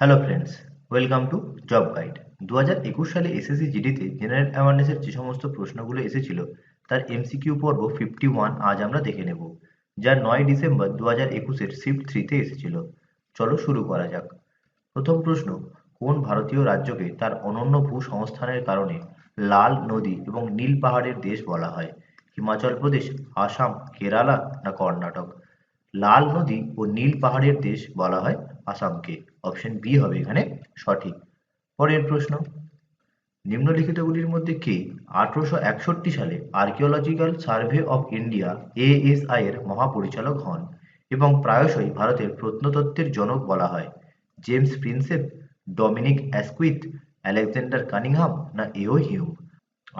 Hello friends welcome to job guide দু হাজার একুশ সালে এসএসসি জিডিতে জেনারেল অ্যাওয়ারনেসের যে সমস্ত প্রশ্নগুলো এসেছিল, তার এমসিকিউ পর্ব ফিফটি ওয়ান আজ আমরা দেখে নেব, যা নয় ডিসেম্বর দু হাজার একুশের শিফট থ্রিতে এসেছিল। চলো শুরু করা যাক। প্রথম প্রশ্ন, কোন ভারতীয় রাজ্যকে তার অনন্য ভূসংস্থানের কারণে লাল নদী এবং নীল পাহাড়ের দেশ বলা হয়? হিমাচল প্রদেশ, আসাম, কেরালা না কর্ণাটক? লাল নদী ও নীল পাহাড়ের দেশ বলা হয় আসামকে। অপশন বি হবে এখানে সঠিক। পরের প্রশ্ন, নিম্নলিখিতগুলির মধ্যে কে আঠারোশো একষট্টি সালে archaeological survey of India ASI এর মহাপরিচালক হন এবং প্রায়শই ভারতের প্রত্নতত্ত্বের জনক বলা হয়। James Prinsep, Dominic Asquith, Alexander Cunningham না এও হিউম?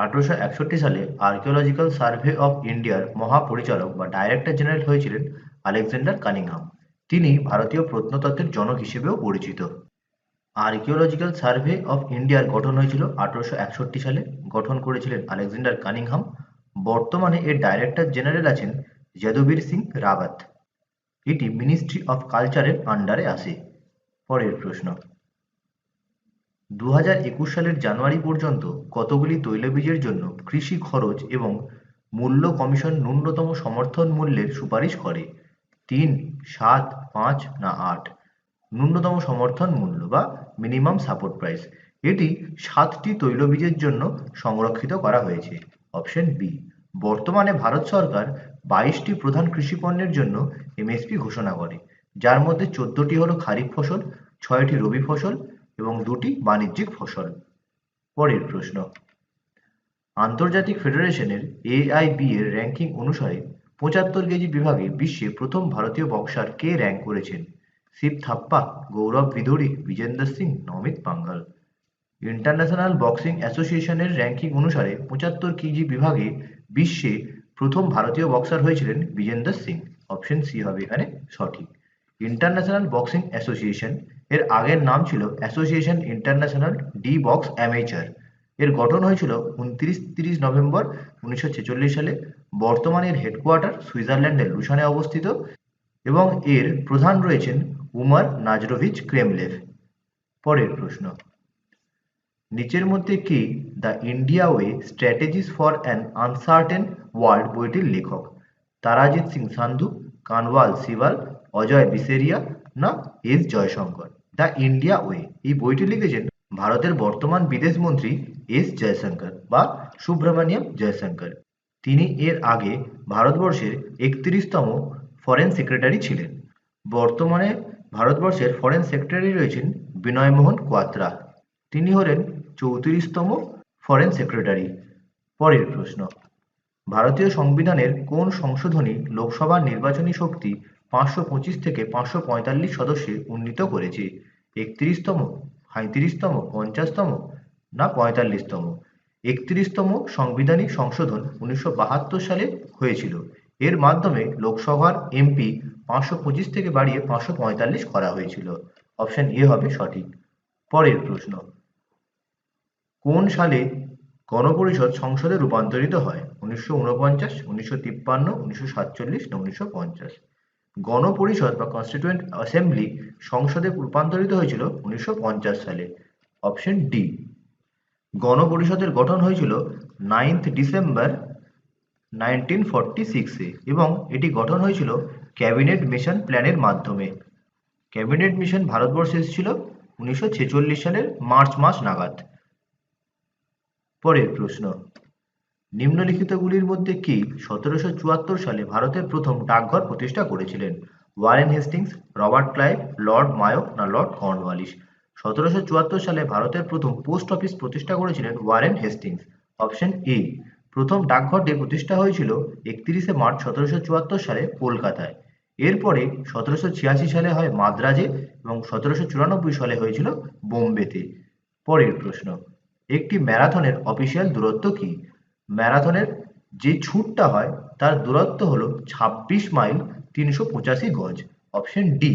আঠারোশো একষট্টি সালে আর্কিওলজিক্যাল সার্ভে অফ ইন্ডিয়ার মহাপরিচালক বা ডাইরেক্টর জেনারেল হয়েছিলেন আলেকজান্ডার কানিংহাম। তিনি ভারতীয় প্রত্নতত্ত্বের জনক হিসেবেও পরিচিত। আর্কিওলজিক্যাল সার্ভে অফ ইন্ডিয়ার গঠন হয়েছিল আঠারোশো একষট্টি সালে। গঠন করেছিলেন আলেকজান্ডার কানিংহাম। বর্তমানে এর ডাইরেক্টর জেনারেল আছেন যদুবীর সিং রাওয়াত এটি মিনিস্ট্রি অফ কালচারের আন্ডারে আসে। পরের প্রশ্ন। দু হাজার একুশ সালের জানুয়ারি পর্যন্ত কতগুলি তৈলবীজের জন্য কৃষি খরচ এবং মূল্য কমিশন ন্যূনতম সমর্থন মূল্যের সুপারিশ করে? তিন সাত, পাঁচ না আট। ন্যূনতম সমর্থন মূল্য বা মিনিমাম সাপোর্ট প্রাইস। এটি সাতটি তৈলবীজের জন্য সংরক্ষিত করা হয়েছে। অপশন বি, বর্তমানে ভারত সরকার বাইশটি প্রধান কৃষি পণ্যের জন্য এমএসপি ঘোষণা করে। যার মধ্যে চোদ্দটি হলো খারিফ ফসল, ছয়টি রবি ফসল এবং দুটি বাণিজ্যিক ফসল। পরের প্রশ্ন, আন্তর্জাতিক ফেডারেশনের এআইবি এর র্যাঙ্কিং অনুসারে পঁচাত্তর কেজি বিভাগে বিশ্বে প্রথম ভারতীয় বক্সার কে র্যাঙ্ক করেছেন? শিব থাপ্পা, গৌরব বিধুরি বিজেন্দর সিং, নমিত পাঙ্গাল। ইন্টারন্যাশনাল বক্সিং অ্যাসোসিয়েশনের র্যাঙ্কিং অনুসারে পঁচাত্তর কেজি বিভাগে বিশ্বে প্রথম ভারতীয় বক্সার হয়েছিলেন বিজেন্দর সিং। অপশন সি হবে এখানে সঠিক। ইন্টারন্যাশনাল বক্সিং অ্যাসোসিয়েশন এর আগের নাম ছিল association international de boxe amateur এর গঠন হয়েছিল উনত্রিশ তিরিশ নভেম্বর উনিশশো ছেচল্লিশ সালে। বর্তমানে এর হেডকোয়ার্টার সুইজারল্যান্ডের লুসানে অবস্থিত এবং এর প্রধান রয়েছেন উমার নাজরোভিচ ক্রেমলেভ। পরের প্রশ্ন, নিচের মধ্যে কি the India way strategies for an uncertain world বইটির লেখক? তারাজিৎ সিং সান্ধু, কানওয়াল সিবাল, অজয় বিসেরিয়া না S Jaishankar? The India way, এই বইটি লিখেছেন ভারতের বর্তমান বিদেশ মন্ত্রী এস জয়শঙ্কর বা সুব্রমণিয়ম জয়শঙ্কর। তিনি এর আগে ভারতবর্ষের একত্রিশতম ফরেন সেক্রেটারি ছিলেন। বর্তমানে ভারতবর্ষের ফরেন সেক্রেটারি রয়েছেন বিনয়মোহন কোয়াত্রা। তিনি হলেন চৌত্রিশতম ফরেন সেক্রেটারি পরের প্রশ্ন, ভারতীয় সংবিধানের কোন সংশোধনী লোকসভার নির্বাচনী শক্তি পাঁচশো পঁচিশ থেকে পাঁচশো পঁয়তাল্লিশ সদস্যে উন্নীত করেছে? একত্রিশতম সাঁত্রিশতম পঞ্চাশতম না পঁয়তাল্লিশতম? একত্রিশতম সাংবিধানিক সংশোধন উনিশশো বাহাত্তর সালে হয়েছিল। এর মাধ্যমে লোকসভার এমপি পাঁচশো পঁচিশ থেকে বাড়িয়ে পাঁচশো পঁয়তাল্লিশ করা হয়েছিল। অপশন এ হবে সঠিক। পরের প্রশ্ন, কোন সালে গণপরিষদ সংসদে রূপান্তরিত হয়? উনিশশো উনপঞ্চাশ উনিশশো তিপ্পান্ন, উনিশশো সাতচল্লিশ না উনিশশো পঞ্চাশ? গণপরিষদ বা কনস্টিটিউয়েন্ট অ্যাসেম্বলি সংসদে রূপান্তরিত হয়েছিল উনিশশো পঞ্চাশ সালে। অপশন ডি গণপরিষদের গঠন হয়েছিল নাইন্থ ডিসেম্বর নাইনটিন ফর্টি সিক্সে এবং এটি গঠন হয়েছিল ক্যাবিনেট মিশন প্ল্যানের মাধ্যমে। ক্যাবিনেট মিশন ভারতবর্ষে এসেছিল উনিশশো ছেচল্লিশ সালের মার্চ মাস নাগাদ। পরের প্রশ্ন, নিম্নলিখিতগুলির মধ্যে কি সতেরোশো চুয়াত্তর সালে ভারতের প্রথম ডাকঘর প্রতিষ্ঠা করেছিলেন? Warren Hastings, Robert Clive, Lord Mayo না লর্ড কর্নওয়ালিস সতেরোশো চুয়াত্তর সালে ভারতের প্রথম পোস্ট অফিস প্রতিষ্ঠা করেছিলেন ওয়ারেন হেস্টিংস, অপশন এ। প্রথম ডাকঘরটি প্রতিষ্ঠা হয়েছিল একত্রিশে মার্চ সতেরোশো চুয়াত্তর সালে কলকাতায়। এরপরে সতেরোশো ছিয়াশি সালে হয় মাদ্রাজে এবং সতেরোশো চুরানব্বই সালে হয়েছিল বোম্বেতে। পরের প্রশ্ন, একটি ম্যারাথনের অফিসিয়াল দূরত্ব কি? ম্যারাথনের যে ছুটটা হয়, তার দূরত্ব হলো ছাব্বিশ মাইল তিনশো পঁচাশি গজ। অপশন ডি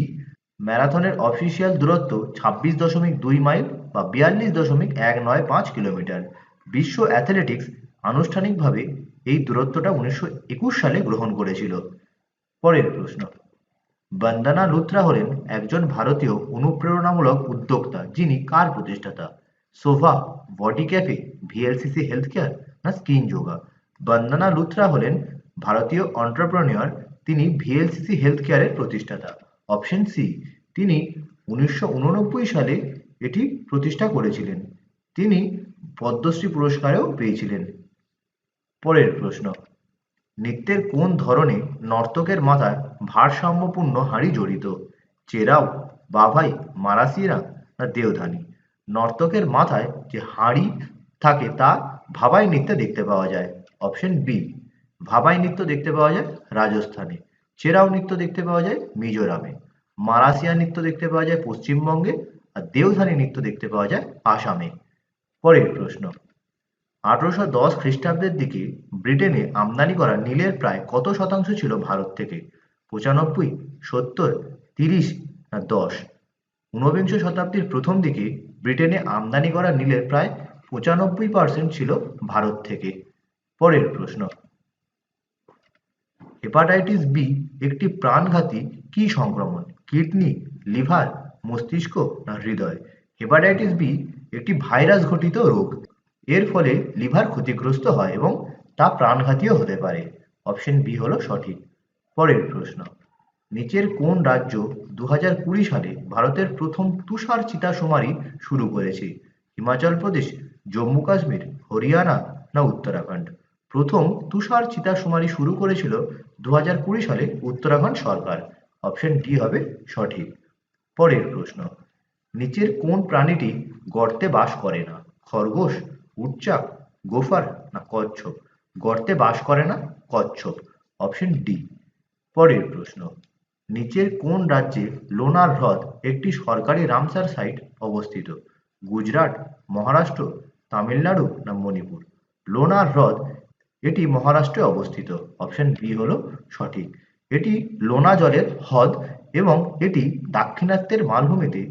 ম্যারাথনের অফিসিয়াল দূরত্ব ছাব্বিশ দশমিক দুই মাইল বা বিয়াল্লিশ দশমিক এক নয় পাঁচ কিলোমিটার। বিশ্ব অ্যাথলেটিক্স আনুষ্ঠানিকভাবে এই দূরত্বটা উনিশশো একুশ সালে গ্রহণ করেছিল। পরের প্রশ্ন। বন্দনা লুথরা হলেন একজন ভারতীয় অনুপ্রেরণামূলক উদ্যোক্তা। যিনি কার প্রতিষ্ঠাতা? Sobha, body cafe, VLCC health care না স্কিন যোগা? বন্দনা লুথরা হলেন ভারতীয় অন্টারপ্রেনিয়র তিনি ভিএলসিসি হেলথ কেয়ারের প্রতিষ্ঠাতা। অপশন সি, তিনি উনিশশো উননব্বই সালে এটি প্রতিষ্ঠা করেছিলেন। তিনি পদ্মশ্রী পুরস্কারেও পেয়েছিলেন। পরের প্রশ্ন, নৃত্যের কোন ধরনে নর্তকের মাথায় ভারসাম্যপূর্ণ হাঁড়ি জড়িত? চেরাও, বাভাই, মারাসিরা না দেওধানী? নর্তকের মাথায় যে হাঁড়ি থাকে তা ভাবাই নৃত্যে দেখতে পাওয়া যায়। অপশন বি, ভাবাই নৃত্য দেখতে পাওয়া যায় রাজস্থানে। চেরাও নৃত্য দেখতে পাওয়া যায় মিজোরামে। মারাসিয়া নৃত্য দেখতে পাওয়া যায় পশ্চিমবঙ্গে আর দেওধানী নৃত্য দেখতে পাওয়া যায় আসামে। পরের প্রশ্ন। আঠারোশো দশ খ্রিস্টাব্দের দিকে ব্রিটেনে আমদানি করা নীলের প্রায় কত শতাংশ ছিল ভারত থেকে? পঁচানব্বই, সত্তর, তিরিশ না দশ? ঊনবিংশ শতাব্দীর প্রথম দিকে ব্রিটেনে আমদানি করা নীলের প্রায় পঁচানব্বই পার্সেন্ট ছিল ভারত থেকে। পরের প্রশ্ন। হেপাটাইটিস বি একটি প্রাণঘাতী কি সংক্রমণ? কিডনি, লিভার, মস্তিষ্ক না হৃদয়? হেপাটাইটিস বি একটি ভাইরাস ঘটিত রোগ। এর ফলে লিভার ক্ষতিগ্রস্ত হয় এবং তা প্রাণঘাতীও হতে পারে। অপশন বি হলো সঠিক। পরের প্রশ্ন, নিচের কোন রাজ্য দু সালে ভারতের প্রথম তুষার চিতাশুমারি শুরু করেছে? হিমাচল প্রদেশ, জম্মু কাশ্মীর, হরিয়ানা না উত্তরাখণ্ড? প্রথম তুষার চিতাশুমারি শুরু করেছিল দু হাজার কুড়ি সালে উত্তরাখণ্ড সরকার। অপশন ডি হবে সঠিক। পরের প্রশ্ন, নিচের কোন প্রাণীটি গর্তে বাস করে না? খরগোশ, উটচাক, গোফার না কচ্ছপ? গর্তে বাস করে না, কচ্ছপ। Option D. পরের প্রশ্ন, নিচের কোন রাজ্যে লোনার হ্রদ একটি সরকারি রামসার সাইট অবস্থিত? গুজরাট, মহারাষ্ট্র, তামিলনাড়ু না মণিপুর? লোনার হ্রদ এটি মহারাষ্ট্রে অবস্থিত। অপশন বি হল সঠিক। এটি লোনা জলের হ্রদ এবং এটি দাক্ষিণাত্যের মালভূমিতে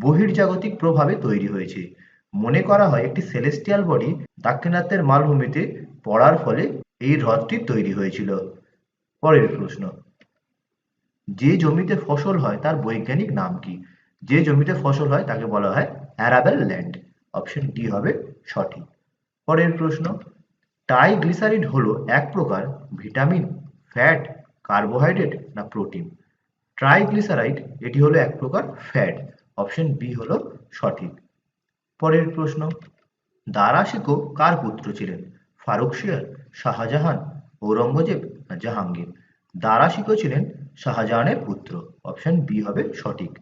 বহির্জাগতিক প্রভাবে তৈরি হয়েছে। মনে করা হয় একটি সেলেস্টিয়াল বডি দাক্ষিণাত্যের মালভূমিতে পড়ার ফলে এই হ্রদটি তৈরি হয়েছিল। পরের প্রশ্ন, যে জমিতে ফসল হয় তার বৈজ্ঞানিক নাম কি? যে জমিতে ফসল হয় তাকে বলা হয় অ্যারাবেল ল্যান্ড। অপশন ডি হবে সঠিক। পরের প্রশ্ন ট্রাইগ্লিসারিড হলো এক প্রকার ভিটামিন ফ্যাট কার্বোহাইড্রেট না প্রোটিন ট্রাইগ্লিসারাইড এটি হলো এক প্রকার ফ্যাট অপশন বি হলো সঠিক। পরের প্রশ্ন দারা শিকো কার পুত্র ছিলেন? ফারুক শিয়ার শাহজাহান, ঔরঙ্গজেব না জাহাঙ্গীর? দারা শিকো ছিলেন শাহজাহানের পুত্র অপশন বি হবে সঠিক।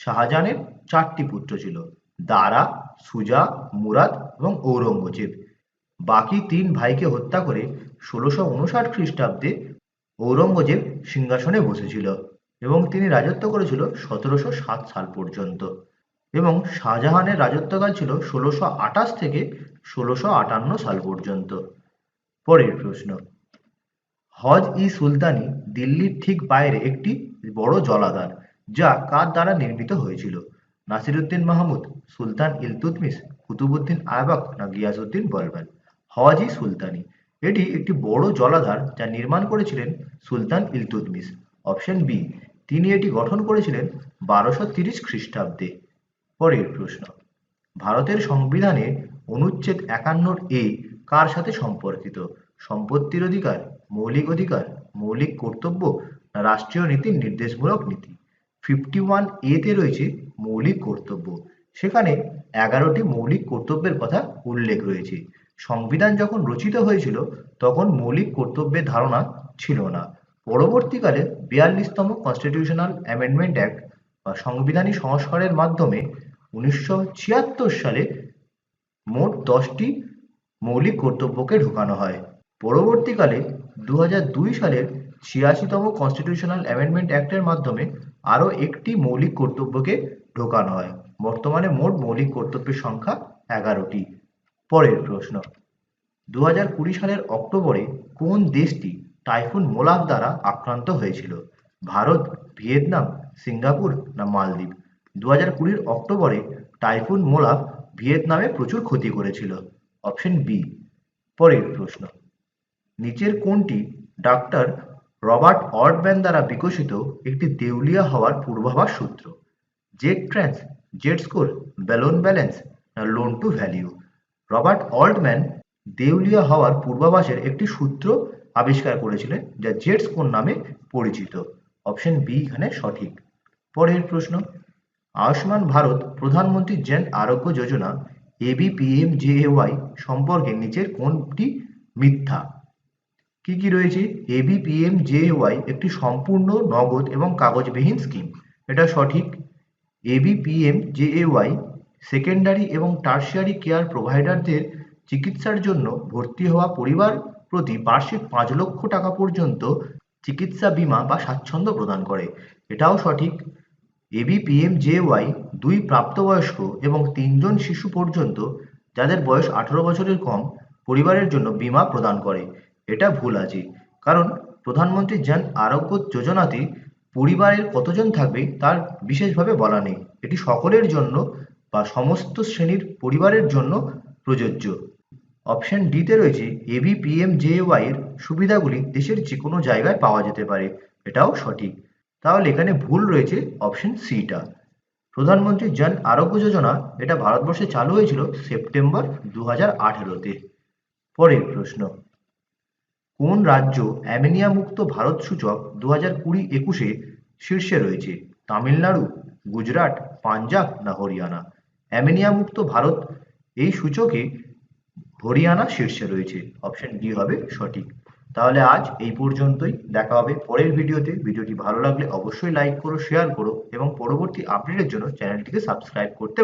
শাহজাহানের চারটি পুত্র ছিল, দারা, সুজা, মুরাদ এবং ঔরঙ্গজেব। বাকি তিন ভাইকে হত্যা করে ষোলোশো উনষাট খ্রিস্টাব্দে ঔরঙ্গজেব সিংহাসনে বসেছিল এবং তিনি রাজত্ব করেছিল সতেরোশো সাত সাল পর্যন্ত এবং শাহজাহানের রাজত্বকাল ছিল ষোলোশো আঠাশ থেকে ষোলোশো আটান্ন সাল পর্যন্ত। পরের প্রশ্ন, হজ ই সুলতানি দিল্লির ঠিক বাইরে একটি বড় জলাধার যা কার দ্বারা নির্মিত হয়েছিল? নাসিরুদ্দিন মাহমুদ, সুলতান ইলতুতমিশ, কুতুবুদ্দিন আয়বাক না গিয়াসুদ্দিন বলবান ই সুলতানি। এটি একটি বড় জলাধার যা নির্মাণ করেছিলেন সুলতান ইলতুতমিশ। অপশন বি, তিনি এটি গঠন করেছিলেন বারোশো তিরিশ খ্রিস্টাব্দে। পরের প্রশ্ন, ভারতের সংবিধানে অনুচ্ছেদ একান্নর এ কার সাথে সম্পর্কিত? সম্পত্তির অধিকার, মৌলিক অধিকার, মৌলিক কর্তব্য রাষ্ট্রীয় নীতির নির্দেশমূলক নীতি? ফিফটি ওয়ান এতে রয়েছে মৌলিক কর্তব্য। সেখানে এগারোটি মৌলিক কর্তব্যের কথা উল্লেখ রয়েছে। সংবিধান যখন রচিত হয়েছিল, তখন মৌলিক কর্তব্যের ধারণা ছিল না। পরবর্তীকালে বিয়াল্লিশতম কনস্টিটিউশনাল অ্যামেন্ডমেন্ট অ্যাক্ট বা সংবিধানী সংস্কারের মাধ্যমে উনিশশো ছিয়াত্তর সালে মোট দশটি মৌলিক কর্তব্যকে ঢোকানো হয়। পরবর্তীকালে দু হাজার দুই সালের ছিয়াশিতম কনস্টিটিউশনাল অ্যামেন্ডমেন্ট অ্যাক্টের মাধ্যমে আরও একটি মৌলিক কর্তব্যকে ঢোকানো হয়। বর্তমানে মোট মৌলিক কর্তব্যের সংখ্যা এগারোটি। পরের প্রশ্ন। দু কুড়ি সালের অক্টোবরে কোন দেশটি টাইফুন মোলাক দ্বারা আক্রান্ত হয়েছিল? ভারত, ভিয়েতনাম, সিঙ্গাপুর না মালদ্বীপ? দু হাজার কুড়ির অক্টোবরে টাইফুন মোলাক ভিয়েতনামে প্রচুর ক্ষতি করেছিল। অপশন বি, পরের প্রশ্ন। নিচের কোনটি ডাক্তার রবার্ট অর্টম্যান দ্বারা বিকশিত একটি দেউলিয়া হওয়ার পূর্বাভাস সূত্র? জেড ট্রান্স, জেড স্কোর, ব্যালন ব্যালেন্স না loan to value? Robert Altman দেউলিয়া হওয়ার পূর্বাভাসের একটি সূত্র আবিষ্কার করেছিলেন, যা জেড স্কোর নামে পরিচিত? অপশন বি এখানে সঠিক। পরের প্রশ্ন, আয়ুষ্মান ভারত প্রধানমন্ত্রী জন আরোগ্য যোজনা এবিপিএম এবিপিএমজেএওয়াই সম্পর্কে নিচের কোনটি মিথ্যা? কি কি রয়েছে? এবিপিএমজেওয়াই একটি সম্পূর্ণ নগদ এবং কাগজবিহীন স্কিম এটা সঠিক। এবিপিএম এবিপিএমজেএওয়াই সেকেন্ডারি এবং টার্সিয়ারি কেয়ার প্রোভাইডারদের চিকিৎসার জন্য ভর্তি হওয়া পরিবার প্রতি বার্ষিক পাঁচ লক্ষ টাকা পর্যন্ত চিকিৎসা বীমা বা স্বাচ্ছন্দ্য প্রদান করে। এটাও সঠিক। এবিপিএমজেওয়াই দুই প্রাপ্তবয়স্ক এবং তিনজন শিশু পর্যন্ত যাদের বয়স আঠারো বছরের কম পরিবারের জন্য বীমা প্রদান করে। এটা ভুল আছে কারণ প্রধানমন্ত্রী জন আরোগ্য যোজনাতে পরিবারের কতজন থাকবে তার বিশেষভাবে বলা নেই। এটি সকলের জন্য বা সমস্ত শ্রেণির পরিবারের জন্য প্রযোজ্য। অপশন ডিতে রয়েছে এবিপিএমজেওয়াই এর সুবিধাগুলি দেশের যে কোনো জায়গায় পাওয়া যেতে পারে। এটাও সঠিক। তাহলে এখানে ভুল রয়েছে অপশন সিটা প্রধানমন্ত্রী জন আরোগ্য যোজনা এটা ভারতবর্ষে চালু হয়েছিল সেপ্টেম্বর দু হাজার আঠেরোতে। পরের প্রশ্ন, কোন রাজ্য অ্যামিনিয়া মুক্ত ভারত সূচক দু হাজার কুড়ি একুশে শীর্ষে রয়েছে? তামিলনাড়ু, গুজরাট, পাঞ্জাব না হরিয়ানা? অ্যামিনিয়া মুক্ত ভারত এই সূচকে হরিয়ানা শীর্ষে রয়েছে। অপশন ডি হবে সঠিক। তাহলে আজ এই পর্যন্তই। দেখা হবে পরের ভিডিওতে। ভিডিওটি ভালো লাগলে অবশ্যই লাইক করো শেয়ার করো এবং পরবর্তী আপডেটের জন্য চ্যানেলটিকে সাবস্ক্রাইব করতে